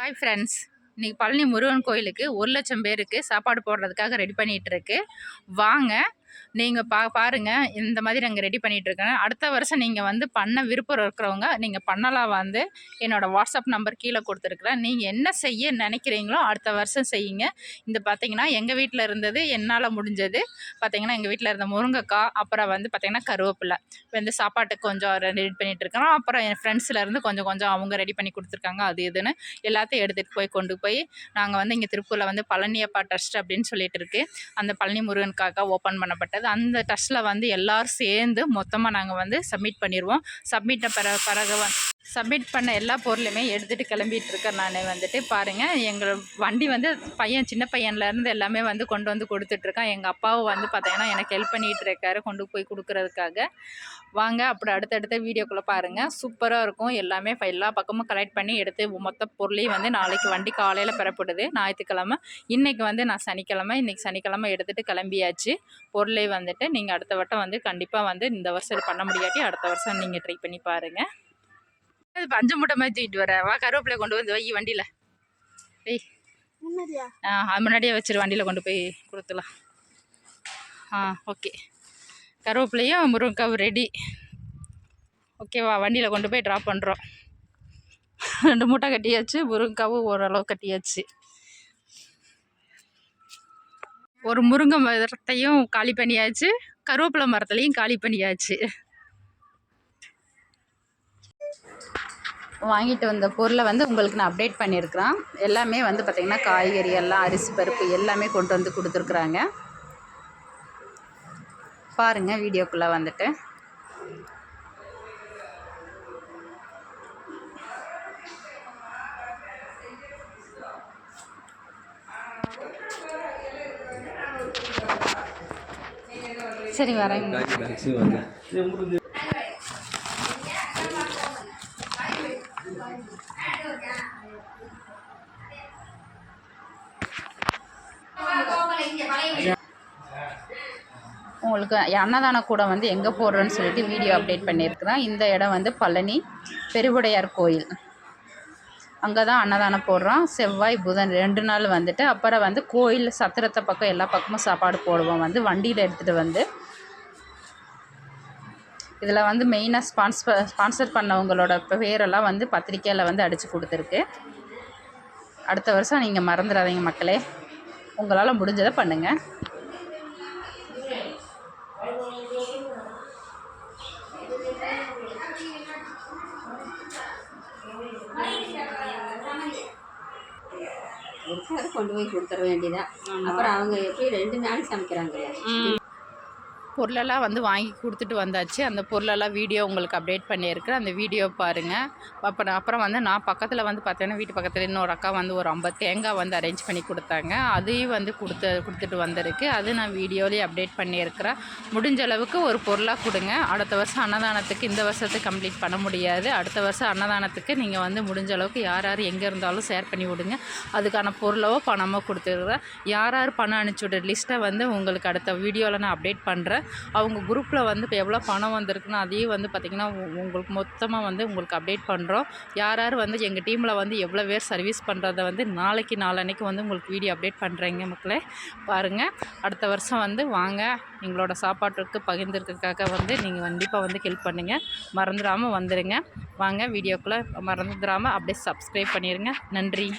Hi friends இன்றைக்கி பழனி முருகன் கோயிலுக்கு ஒரு லட்சம் பேருக்கு சாப்பாடு போடுறதுக்காக ரெடி பண்ணிகிட்ருக்கு வாங்க நீங்கள் பா பாருங்கள் இந்த மாதிரி நாங்கள் ரெடி பண்ணிகிட்ருக்கேன் அடுத்த வருஷம் நீங்கள் வந்து பண்ண விருப்பம் இருக்கிறவங்க நீங்கள் பண்ணலாம் வந்து என்னோடய வாட்ஸ்அப் நம்பர் கீழே கொடுத்துருக்குறேன். நீங்கள் என்ன செய்ய நினைக்கிறீங்களோ அடுத்த வருஷம் செய்யுங்க. இந்த பார்த்தீங்கன்னா எங்கள் வீட்டில் இருந்தது என்னால் முடிஞ்சது. பார்த்தீங்கன்னா எங்கள் வீட்டில் இருந்த முருங்கைக்காய் அப்புறம் வந்து பார்த்திங்கன்னா கருவேப்பிலை. வந்து சாப்பாட்டுக்கு கொஞ்சம் ரெடி பண்ணிகிட்டு இருக்கோம் அப்புறம் என் ஃப்ரெண்ட்ஸ்லேருந்து கொஞ்சம் கொஞ்சம் அவங்க ரெடி பண்ணி கொடுத்துருக்காங்க. அது இதுன்னு எல்லாத்தையும் எடுத்துகிட்டு போய் கொண்டு போய் நாங்கள் வந்து இங்கே திருப்பூரில் வந்து பழனியப்பா ட்ரஸ்ட் அப்படின்னு சொல்லிட்டு இருக்கு. அந்த பழனி முருகனுக்காக ஓப்பன் பண்ணப்பட்டது அந்த டஸ்ட்டில் வந்து எல்லோரும் சேர்ந்து மொத்தமாக நாங்கள் வந்து சப்மிட் பண்ணிடுவோம் சப்மிட்ட பிற பிறகு வந்து சப்மிட் பண்ண எல்லா பொருளுமே எடுத்துகிட்டு கிளம்பிட்டு இருக்கேன் நான் வந்துட்டு. பாருங்கள் எங்கள் வண்டி வந்து பையன் சின்ன பையன்லேருந்து எல்லாமே வந்து கொண்டு வந்து கொடுத்துட்ருக்கான் எங்கள் அப்பாவும் வந்து பார்த்தீங்கன்னா எனக்கு ஹெல்ப் பண்ணிகிட்டு இருக்காரு கொண்டு போய் கொடுக்குறதுக்காக. வாங்க அப்புறம் அடுத்தடுத்த வீடியோக்குள்ளே பாருங்கள் சூப்பராக இருக்கும். எல்லாமே எல்லா பக்கமும் கலெக்ட் பண்ணி எடுத்து மொத்த பொருளையும் வந்து நாளைக்கு வண்டி காலையில் பெறப்படுது ஞாயிற்றுக்கிழமை. இன்றைக்கி வந்து நான் சனிக்கிழமை இன்றைக்கி சனிக்கிழமை எடுத்துகிட்டு கிளம்பியாச்சு. பொருளை வந்துட்டு நீங்கள் அடுத்த வட்டம் வந்து கண்டிப்பாக வந்து இந்த வருஷம் பண்ண முடியாட்டி அடுத்த வருஷம் நீங்கள் ட்ரை பண்ணி பாருங்கள் அது பஞ்சு மூட்டை மாதிரி தூக்கிட்டு வர. வா கருவேப்பிலை கொண்டு வந்து வை வண்டியில். வெய் ஆ அது முன்னாடியே வச்சிரு வண்டியில் கொண்டு போய் கொடுத்துலாம். ஆ ஓகே. கருவேப்பிலையும் முருங்கைக்காவும் ரெடி ஓகேவா வண்டியில் கொண்டு போய் ட்ராப் பண்ணுறோம் ரெண்டு மூட்டை கட்டியாச்சு முருங்கைக்காவும் ஓரளவு கட்டியாச்சு. ஒரு முருங்கை மரத்தையும் காலி பண்ணியாச்சு கருவேப்பிலை மரத்துலையும் காலி பண்ணியாச்சு. வாங்கிட்டு வந்த பொருளை வந்து உங்களுக்கு நான் அப்டேட் பண்ணியிருக்கிறேன். எல்லாமே வந்து பார்த்திங்கன்னா காய்கறி எல்லாம் அரிசி பருப்பு எல்லாமே கொண்டு வந்து கொடுத்துருக்குறாங்க. பாருங்கள் வீடியோக்குள்ளே வந்துட்டு. சரி வரேன். உங்களுக்கு அன்னதான கூட வந்து எங்கே போடுறோன்னு சொல்லிட்டு வீடியோ அப்டேட் பண்ணியிருக்கிறேன். இந்த இடம் வந்து பழனி பெருவுடையார் கோயில். அங்கே தான் அன்னதானம் போடுறோம். செவ்வாய் புதன் ரெண்டு நாள் வந்துட்டு அப்புறம் வந்து கோயில் சத்திரத்தை பக்கம் எல்லா பக்கமும் சாப்பாடு போடுவோம். வந்து வண்டியில் எடுத்துகிட்டு வந்து இதில் வந்து மெயினாக ஸ்பான்ஸ்பர் ஸ்பான்சர் பண்ணவங்களோட பேரெல்லாம் வந்து பத்திரிக்கையில் வந்து அடித்து கொடுத்துருக்கு. அடுத்த வருஷம் நீங்கள் மறந்துடாதீங்க மக்களே. உங்களால் முடிஞ்சதை பண்ணுங்கள் கொண்டு போய் கொடுத்துட வேண்டியதான் அப்புறம் அவங்க எப்படி ரெண்டு நாளைக்கு சமைக்கிறாங்கல்ல? பொருளெல்லாம் வந்து வாங்கி கொடுத்துட்டு வந்தாச்சு. அந்த பொருளெல்லாம் வீடியோ உங்களுக்கு அப்டேட் பண்ணியிருக்கிறேன். அந்த வீடியோ பாருங்கள் அப்புறம் அப்புறம் வந்து நான் பக்கத்தில் வந்து பார்த்தீங்கன்னா வீட்டு பக்கத்தில் இன்னொரு அக்கா வந்து ஒரு ஐம்பது தேங்காய் வந்து அரேஞ்ச் பண்ணி கொடுத்தாங்க. அதையும் வந்து கொடுத்து கொடுத்துட்டு வந்திருக்கு. அது நான் வீடியோலேயே அப்டேட் பண்ணியிருக்கிறேன். முடிஞ்ச அளவுக்கு ஒரு பொருளாக கொடுங்க. அடுத்த வருஷம் அன்னதானத்துக்கு இந்த வருஷத்துக்கு கம்ப்ளீட் பண்ண முடியாது. அடுத்த வருஷம் அன்னதானத்துக்கு நீங்கள் வந்து முடிஞ்ச அளவுக்கு யார் யார் எங்கே இருந்தாலும் ஷேர் பண்ணி விடுங்க. அதுக்கான பொருளவோ பணமோ கொடுத்துருக்குறேன் யார் யார் பணம் அனுப்பிச்சி லிஸ்ட்டை வந்து உங்களுக்கு அடுத்த வீடியோவில் நான் அப்டேட் பண்ணுறேன் அவங்க குரூப்பில் வந்து இப்போ எவ்வளோ பணம் வந்திருக்குன்னு அதையும் வந்து பார்த்திங்கன்னா உங்களுக்கு மொத்தமாக வந்து உங்களுக்கு அப்டேட் பண்ணுறோம் யார் யார் வந்து எங்கள் டீமில் வந்து எவ்வளோ பேர் சர்வீஸ் பண்ணுறத வந்து நாளைக்கு நாளன்னைக்கு வந்து உங்களுக்கு வீடியோ அப்டேட் பண்ணுறேங்க மக்களே. பாருங்கள் அடுத்த வருஷம் வந்து வாங்க. எங்களோட சாப்பாட்டுக்கு பகிர்ந்துருக்கிறதுக்காக வந்து நீங்கள் கண்டிப்பாக வந்து ஹெல்ப் பண்ணுங்கள் மறந்துடாமல் வந்துடுங்க வாங்க வீடியோக்குள்ளே மறந்துடாமல் அப்படியே சப்ஸ்கிரைப் பண்ணிடுங்க நன்றி.